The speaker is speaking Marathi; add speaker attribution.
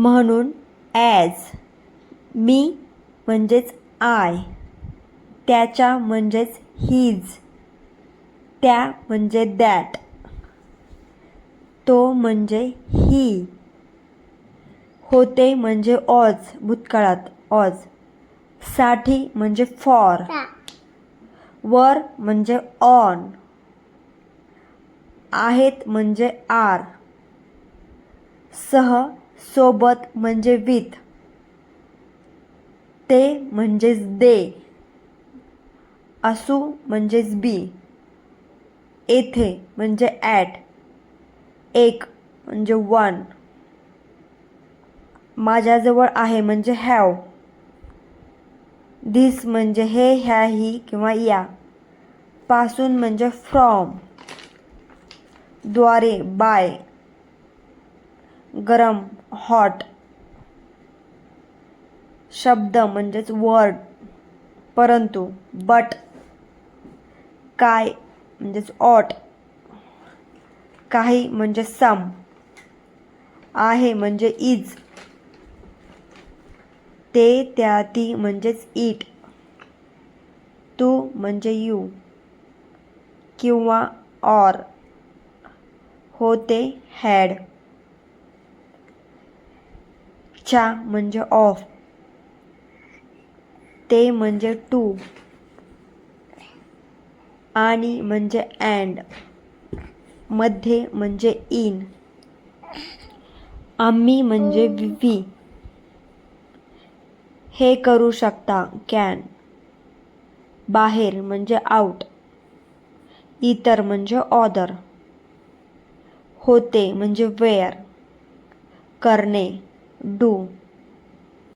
Speaker 1: म्हणून ॲज मी म्हणजेच आय त्याच्या म्हणजेच हीज त्या म्हणजे दॅट तो म्हणजे ही होते म्हणजे ऑज भूतकाळात ऑजसाठी म्हणजे फॉर वर म्हणजे ऑन आहेत म्हणजे आर सह सोबत म्हणजे विथ. ते म्हणजेच दे. असू म्हणजेच बी. येथे म्हणजे ॲट. एक म्हणजे वन. माझ्याजवळ आहे म्हणजे हॅव. धीस म्हणजे हे ह्या ही किंवा या. पासून म्हणजे फ्रॉम. द्वारे बाय. गरम हॉट शब्द म्हणजेच वर्ड परंतु बट काय म्हणजेच ऑट काही म्हणजे सम आहे म्हणजे इज ते त्या ती म्हणजेच इट तू म्हणजे यू किंवा ऑर होते हॅड च्या म्हणजे ऑफ. ते म्हणजे टू. आणि म्हणजे अँड. मध्ये म्हणजे इन. आम्ही म्हणजे वी हे करू शकता कॅन. बाहेर म्हणजे आउट इतर म्हणजे ऑदर. होते म्हणजे वेअर. करणे. do.